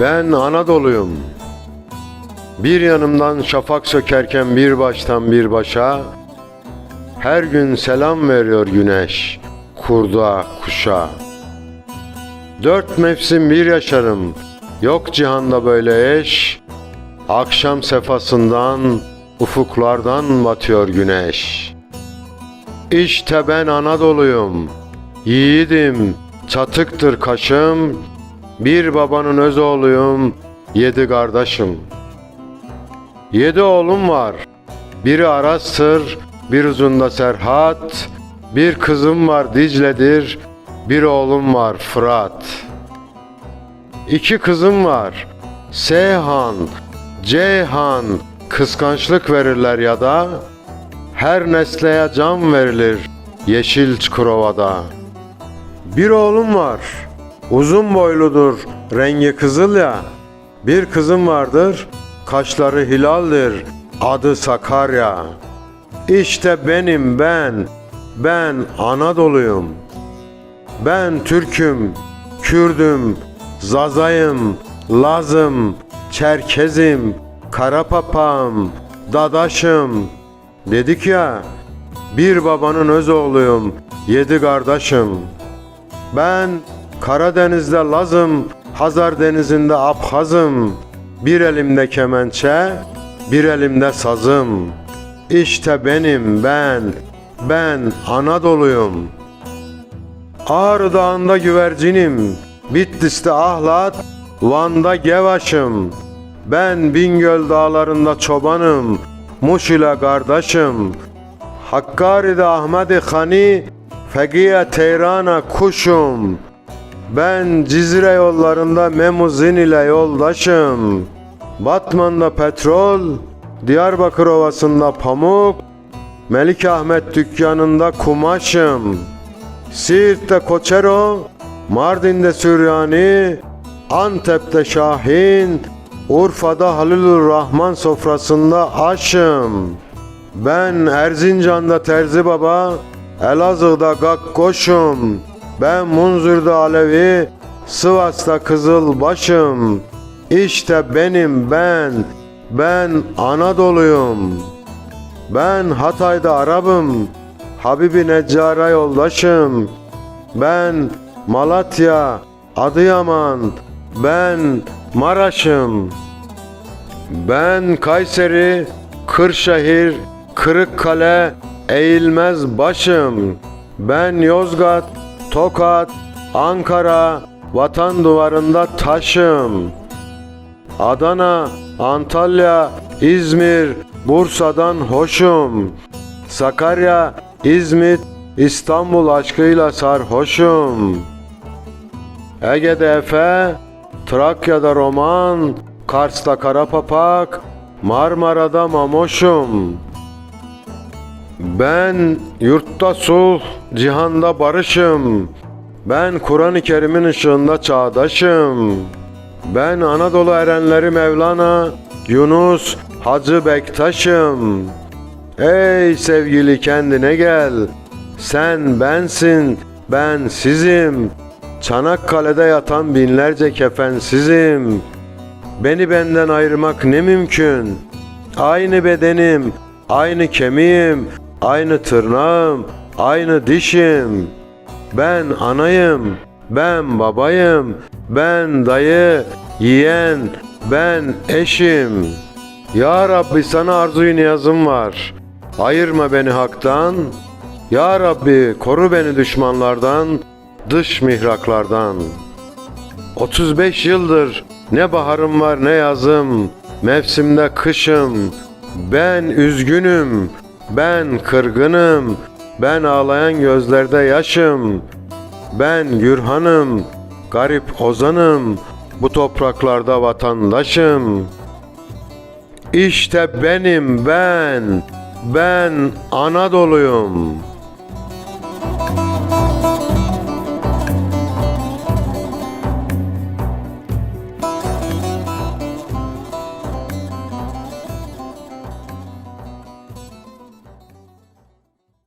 Ben Anadolu'yum. Bir yanımdan şafak sökerken bir baştan bir başa, her gün selam veriyor güneş, kurda, kuşa. Dört mevsim bir yaşarım, yok cihanda böyle eş, akşam sefasından, ufuklardan batıyor güneş. İşte ben Anadolu'yum, yiğidim, çatıktır kaşım, bir babanın öz oğluyum, yedi kardeşim. Yedi oğlum var, biri Aras'tır, bir uzunda Serhat, bir kızım var Dicle'dir, bir oğlum var Fırat. İki kızım var, Seyhan, Ceyhan, kıskançlık verirler ya da, her nesleye can verilir yeşil Çukurova'da. Bir oğlum var, uzun boyludur, rengi kızıl ya. Bir kızım vardır, kaşları hilaldir, adı Sakarya. İşte benim ben, ben Anadolu'yum. Ben Türk'üm, Kürdüm, Zazayım, Lazım, Çerkezim, Karapapam, Dadaşım. Dedik ya, bir babanın öz oğluyum, yedi kardeşim. Ben Karadeniz'de Lazım, Hazar Denizi'nde Abhazım. Bir elimde kemençe, bir elimde sazım. İşte benim ben, ben Anadolu'yum. Ağrı Dağı'nda güvercinim, Bitlis'te ahlat, Van'da gevaşım. Ben Bingöl dağlarında çobanım, Muş ile kardeşim. Hakkari'de Ahmet-i Hani, Fegiye Teyran'a kuşum. Ben Cizre yollarında Memuzin ile yoldaşım. Batman'da petrol, Diyarbakır Ovası'nda pamuk, Melik Ahmet dükkanında kumaşım. Siirt'te Koçero, Mardin'de Süryani, Antep'te Şahin, Urfa'da Halilur Rahman sofrasında aşım. Ben Erzincan'da Terzi Baba, Elazığ'da Gakkoş'um. Ben Munzur'da Alevi, Sivas'ta Kızılbaş'ım. İşte benim ben, ben Anadolu'yum. Ben Hatay'da Arap'ım, Habibi Neccar'a yoldaşım. Ben Malatya, Adıyaman, ben Maraş'ım. Ben Kayseri, Kırşehir, Kırıkkale, Eğilmez başım. Ben Yozgat, Tokat, Ankara, vatan duvarında taşım. Adana, Antalya, İzmir, Bursa'dan hoşum. Sakarya, İzmit, İstanbul aşkıyla sarhoşum. Ege'de Efe, Trakya'da roman, Kars'ta Karapapak, Marmara'da Mamoşum. Ben yurtta sulh, cihanda barışım. Ben Kur'an-ı Kerim'in ışığında çağdaşım. Ben Anadolu erenleri Mevlana, Yunus, Hacı Bektaş'ım. Ey sevgili kendine gel. Sen bensin, ben sizim. Çanakkale'de yatan binlerce kefensizim. Beni benden ayırmak ne mümkün? Aynı bedenim, aynı kemiğim, aynı tırnağım, aynı dişim. Ben anayım, ben babayım, ben dayı, yeğen, ben eşim. Ya Rabbi sana arzuyu niyazım var. Ayırma beni haktan. Ya Rabbi koru beni düşmanlardan, dış mihraklardan. 35 yıldır ne baharım var ne yazım, mevsimde kışım. Ben üzgünüm, ben kırgınım, ben ağlayan gözlerde yaşım. Ben Gürhan'ım, garip ozanım, bu topraklarda vatandaşım. İşte benim ben, ben Anadolu'yum.''